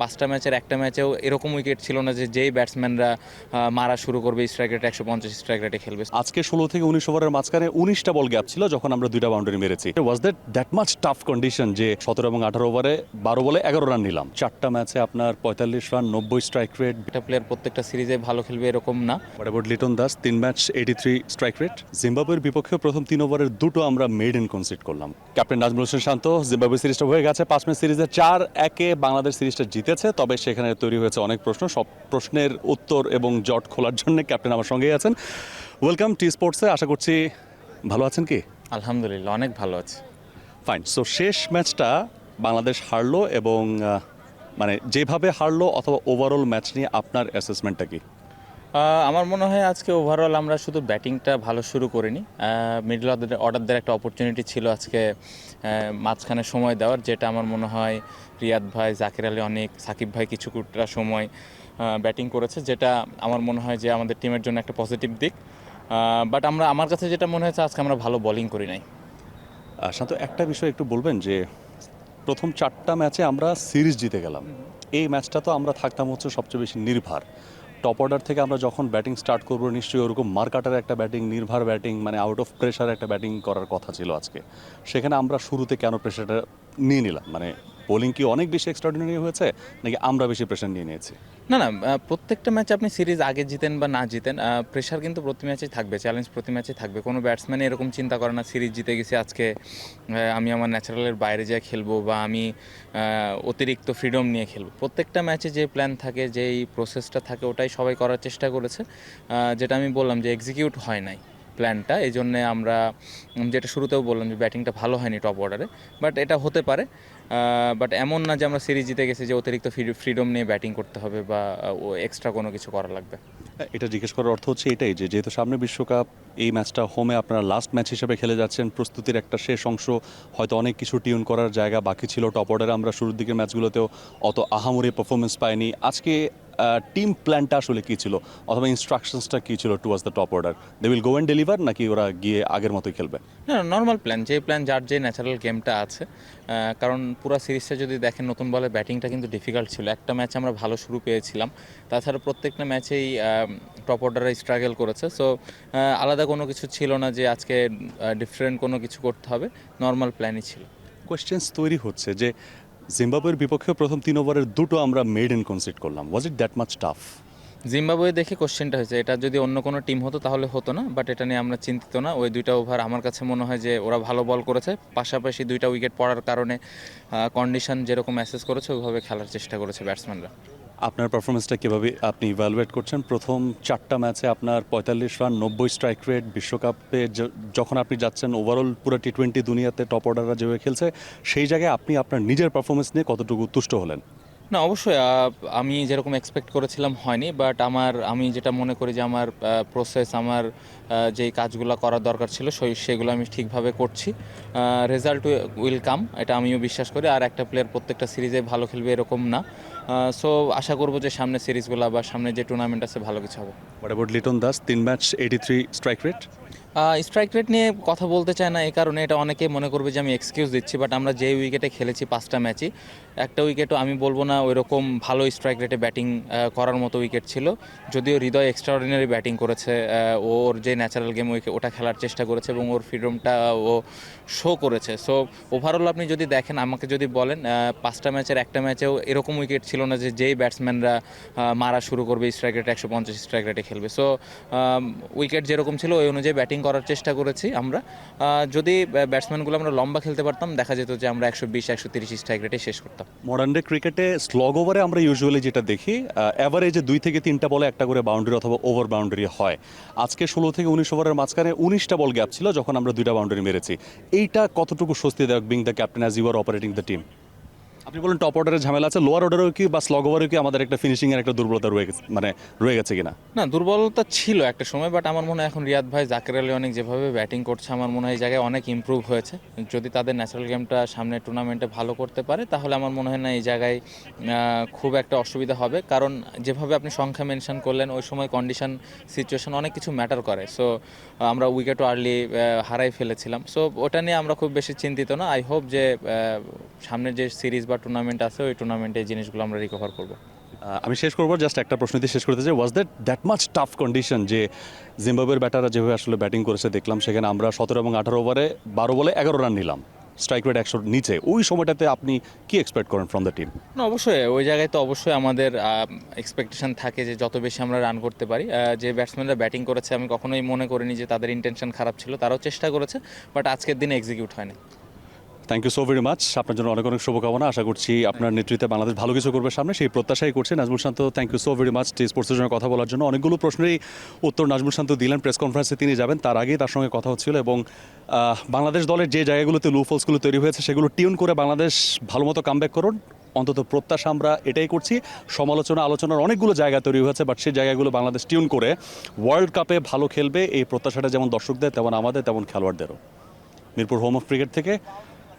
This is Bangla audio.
পাঁচটা ম্যাচের একটা ম্যাচেও এরকম উইকেট ছিল না যে যেই ব্যাটসম্যানরা মারা শুরু করবে স্ট্রাইক রেটে একশো পঞ্চাশ স্ট্রাইক রেটে খেলবে। আজকে ষোলো থেকে উনিশ ওভারের মাঝখানে উনিশটা বল গ্যাপ ছিল যখন আমরা দুইটা বাউন্ডারি মেরেছি। Was that that much tough condition যে সতেরো এবং আঠারো ওভারে বারো বলে এগারো রান নিলাম। চারটা ম্যাচে আপনার পঁয়তাল্লিশ রান নব্বই স্ট্রাইক রেট একটা প্লেয়ার প্রত্যেকটা সিরিজে ভালো খেলবে এরকম না। অ্যাবাউট লিটন দাস তিন match eighty three strike rate জিম্বাবুয়ের বিপক্ষে প্রথম তিন ওভারের দুটো আমরা মেড ইন কনসিড করলাম। ক্যাপ্টেন নাজমুল হোসেন শান্ত জিম্বাবুয়ে সিরিজটা হয়ে গেছে। পাঁচ ম্যাচ সিরিজে চার একে বাংলাদেশ সিরিজটা জিতেছে তবে সেখানে তৈরি হয়েছে অনেক প্রশ্ন। সব প্রশ্নের উত্তর এবং জট খোলার জন্য ক্যাপ্টেন আমার সঙ্গেই আছেন। ওয়েলকাম টি স্পোর্টসে আশা করছি ভালো আছেন কি? আলহামদুলিল্লাহ অনেক ভালো আছে। ফাইন সো শেষ ম্যাচটা বাংলাদেশ হারলো এবং মানে যেভাবে হারলো অথবা ওভারঅল ম্যাচ নিয়ে আপনার অ্যাসেসমেন্টটা কি? আমার মনে হয় আজকে ওভারঅল আমরা শুধু ব্যাটিংটা ভালো শুরু করিনি। মিডল অর্ডার অর্ডারদের একটা অপরচুনিটি ছিল আজকে মাঝখানে সময় দেওয়ার, যেটা আমার মনে হয় রিয়াদ ভাই, জাকির আলী অনেক, সাকিব ভাই কিছুটা সময় ব্যাটিং করেছে, যেটা আমার মনে হয় যে আমাদের টিমের জন্য একটা পজিটিভ দিক। বাট আমরা, আমার কাছে যেটা মনে হয়েছে, আজকে আমরা ভালো বোলিং করি নাই। শান্ত, একটা বিষয় একটু বলবেন যে, প্রথম চারটা ম্যাচে আমরা সিরিজ জিতে গেলাম। এই ম্যাচটা তো আমরা থাকতাম হচ্ছে সবচেয়ে বেশি নির্ভার। টপ অর্ডার থেকে আমরা যখন ব্যাটিং স্টার্ট করব, নিশ্চয়ই ওরকম মার্কাটার একটা ব্যাটিং নির্ভর ব্যাটিং মানে আউট অফ প্রেশার একটা ব্যাটিং করার কথা ছিল আজকে। সেখানে আমরা শুরুতে কেন প্রেশারটা নিয়ে নিলাম? মানে বোলিং কি অনেক বেশি এক্সট্রাঅর্ডিনারি হয়েছে, নাকি আমরা বেশি প্রেশার নিয়ে নিয়েছি? না না প্রত্যেকটা ম্যাচে আপনি সিরিজ আগে জিতেন বা না জিতেন প্রেশার কিন্তু প্রতি ম্যাচেই থাকবে চ্যালেঞ্জ প্রতি ম্যাচেই থাকবে। কোনো ব্যাটসম্যান এরকম চিন্তা করে না সিরিজ জিতে গেছি, আজকে আমি আমার ন্যাচারালের বাইরে যেয়ে খেলব বা আমি অতিরিক্ত ফ্রিডম নিয়ে খেলব। প্রত্যেকটা ম্যাচে যে প্ল্যান থাকে, যেই প্রসেসটা থাকে, ওটাই সবাই করার চেষ্টা করেছে। যেটা আমি বললাম যে এক্সিকিউট হয় নাই প্ল্যানটা এই জন্যে আমরা, যেটা শুরুতেও বললাম যে ব্যাটিংটা ভালো হয়নি টপ অর্ডারে বাট এটা হতে পারে। বাট এমন না যে আমরা সিরিজ জিতে গেছি যে অতিরিক্ত ফ্রিডম নিয়ে ব্যাটিং করতে হবে বা ও এক্সট্রা কোনো কিছু করা লাগবে। এটা জিজ্ঞেস করার অর্থ হচ্ছে এটাই যে, যেহেতু সামনে বিশ্বকাপ, এই ম্যাচটা হোমে আপনারা লাস্ট ম্যাচ হিসেবে খেলে যাচ্ছেন, প্রস্তুতির একটা শেষ অংশ, হয়তো অনেক কিছু টিউন করার জায়গা বাকি ছিল টপ অর্ডারে আমরা শুরুর দিকের ম্যাচগুলোতেও অত আহামরি পারফরমেন্স পাইনি। আজকে টিম প্ল্যানটা আসলে কী ছিল? অথবা ইনস্ট্রাকশনসটা কী ছিল towards the top order they will go and deliver নাকি ওরা গিয়ে আগের মতোই খেলবে? না নর্মাল প্ল্যান যে প্ল্যান যার যে ন্যাচারাল গেমটা আছে কারণ পুরো সিরিজটা যদি দেখেন নতুন বলে ব্যাটিংটা কিন্তু ডিফিকাল্ট ছিল। একটা ম্যাচে আমরা ভালো শুরু পেয়েছিলাম। তাছাড়া প্রত্যেকটা ম্যাচেই টপ অর্ডারে স্ট্রাগল করেছে। সো আলাদা কোনো কিছু ছিল না যে আজকে ডিফারেন্ট কোনো কিছু করতে হবে। নর্মাল প্ল্যানই ছিল। কোয়েশ্চেন্স তৈরি হচ্ছে যে জিম্বাবুয়ের বিপক্ষে প্রথম তিন ওভারের দুটো আমরা মেড ইন কনসিড করলাম। Was it that much tough Zimbabwe দেখে কোশ্চেনটা হয়েছে, এটা যদি অন্য কোনো টিম হতো তাহলে হতো না বাট এটা নিয়ে আমরা চিন্তিত না। ওই দুইটা ওভার আমার কাছে মনে হয় যে ওরা ভালো বল করেছে, পাশাপাশি দুইটা উইকেট পড়ার কারণে কন্ডিশন যেরকম অ্যাসেস করেছে, ওইভাবে খেলার চেষ্টা করেছে ব্যাটসম্যানরা আপনার পারফরমেন্সটা কীভাবে আপনি ইভ্যালুয়েট করছেন? প্রথম চারটা ম্যাচে আপনার পঁয়তাল্লিশ রান নব্বই স্ট্রাইক রেট বিশ্বকাপে যখন আপনি যাচ্ছেন ওভারঅল পুরো টি টোয়েন্টি দুনিয়াতে টপ অর্ডাররা যেভাবে খেলছে, সেই জায়গায় আপনি আপনার নিজের পারফরমেন্স নিয়ে কতটুকু তুষ্ট হলেন? না, অবশ্যই আমি যেরকম এক্সপেক্ট করেছিলাম হয়নি বাট আমার, আমি যেটা মনে করি যে আমার প্রসেস আমার যেই কাজগুলো করার দরকার ছিল, সেই, সেগুলো আমি ঠিকভাবে করছি। রেজাল্ট উইল কাম এটা আমিও বিশ্বাস করি, আর একটা প্লেয়ার প্রত্যেকটা সিরিজে ভালো খেলবে এরকম না। সো আশা করব যে সামনে সিরিজগুলো বা সামনে যে টুর্নামেন্ট আছে, ভালো কিছু হবে। হোয়াট অ্যাবাউট লিটন দাস তিন match eighty three strike rate strike rate নিয়ে কথা বলতে চায় না এই কারণে এটা অনেকে মনে করবে যে আমি এক্সকিউজ দিচ্ছি বাট আমরা যে উইকেটে খেলেছি পাঁচটা ম্যাচই একটা উইকেটও আমি বলব না ওই রকম ভালো স্ট্রাইক রেটে ব্যাটিং করার মতো উইকেট ছিল। যদিও হৃদয় এক্সট্রাঅর্ডিনারি ব্যাটিং করেছে ওর যে ন্যাচারাল গেম ওটা খেলার চেষ্টা করেছে এবং ওর ফ্রিডমটা ও শো করেছে। সো ওভারঅল আপনি যদি দেখেন, আমাকে যদি বলেন পাঁচটা ম্যাচের একটা ম্যাচেও এরকম উইকেট ছিল না যে যেই ব্যাটসম্যানরা মারা শুরু করবে স্ট্রাইক রেটে একশো পঞ্চাশ স্ট্রাইক রেটে খেলবে। সো উইকেট যেরকম ছিল, ওই অনুযায়ী ব্যাটিং করার চেষ্টা করেছি আমরা। যদি ব্যাটসম্যানগুলো আমরা লম্বা খেলতে পারতাম, দেখা যেত যে আমরা একশো বিশ, একশো তিরিশ স্ট্রাইক রেটে শেষ করতাম। মডার্ন ডে ক্রিকেটে স্লগ ওভারে আমরা ইউজুয়ালি যেটা দেখি অ্যাভারেজে দুই থেকে তিনটা বলে একটা করে বাউন্ডারি অথবা ওভার বাউন্ডারি হয়। আজকে ষোলো থেকে উনিশ ওভারের মাঝখানে উনিশটা বল গ্যাপ ছিল, যখন আমরা দুইটা বাউন্ডারি মেরেছি। এইটা কতটুকু স্বস্তিদায়ক being the captain as you are operating the team আপনি বলেন টপ অর্ডারের ঝামেলা আছে লোয়ার অর্ডারেও কি বা স্লগ ওভারেও কি আমাদের একটা ফিনিশিংয়ের একটা দুর্বলতা রয়ে গেছে মানে রয়ে গেছে কিনা? না দুর্বলতা ছিল একটা সময় বাট আমার মনে হয় এখন রিয়াদ ভাই জাকের আলী অনেক যেভাবে ব্যাটিং করছে আমার মনে হয় এই জায়গায় অনেক ইমপ্রুভ হয়েছে। যদি তাদের ন্যাচারাল গেমটা সামনে টুর্নামেন্টে ভালো করতে পারে তাহলে আমার মনে হয় না এই জায়গায় খুব একটা অসুবিধা হবে। কারণ যেভাবে আপনি সংখ্যা মেনশন করলেন ওই সময় কন্ডিশন সিচুয়েশন অনেক কিছু ম্যাটার করে। সো আমরা উইকেটও আর্লি হারাই ফেলেছিলাম। সো ওটা নিয়ে আমরা খুব বেশি চিন্তিত না। আই হোপ যে আহ, সামনের যে সিরিজ বা টুর্নামেন্ট আছে ওই টুর্নামেন্টে এই জিনিসগুলো আমরা রিকভার করব। আমি শেষ করব জাস্ট একটা প্রশ্ন দিয়ে শেষ করতে চাই। Was that that much tough condition যে জিম্বাবুয়ের ব্যাটাররা যেভাবে আসলে ব্যাটিং করেছে দেখলাম সেখানে আমরা সতেরো এবং আঠারো ওভারে বারো বলে এগারো রান নিলাম। স্ট্রাইক রেট একশোর নিচে। ওই সময়টাতে আপনি কি এক্সপেক্ট করেন ফ্রম দ্য টিম না অবশ্যই। ওই জায়গায় তো অবশ্যই আমাদের এক্সপেকটেশন থাকে যে যত বেশি আমরা রান করতে পারি। যে ব্যাটসম্যানরা ব্যাটিং করেছে আমি কখনোই মনে করিনি যে তাদের ইন্টেনশন খারাপ ছিল তারাও চেষ্টা করেছে বাট আজকের দিনে এক্সিকিউট হয়নি। Thank you so very much আপনার জন্য অনেক অনেক শুভকামনা। আশা করছি আপনার নেতৃত্বে বাংলাদেশ ভালো কিছু করবে সামনে। সেই প্রত্যাশাই করছে। Najmul Shanto thank you so very much T স্পোর্টসের জন্য কথা বলার জন্য অনেকগুলো প্রশ্নেরই উত্তর নাজমুল শান্ত দিলেন। প্রেস কনফারেন্সে তিনি যাবেন। তার আগেই তার সঙ্গে কথা হচ্ছিল এবং বাংলাদেশ দলের যে জায়গাগুলোতে লু ফলসগুলো তৈরি হয়েছে, সেগুলো টিউন করে বাংলাদেশ ভালো মতো কামব্যাক করুন। অন্তত প্রত্যাশা আমরা এটাই করছি। সমালোচনা, আলোচনার অনেকগুলো জায়গা তৈরি হয়েছে বাট সেই জায়গাগুলো বাংলাদেশ টিউন করে ওয়ার্ল্ড কাপে ভালো খেলবে। এই প্রত্যাশাটা যেমন দর্শকদের, তেমন আমাদের, তেমন খেলোয়াড়দেরও। মিরপুর হোম অফ ক্রিকেট থেকে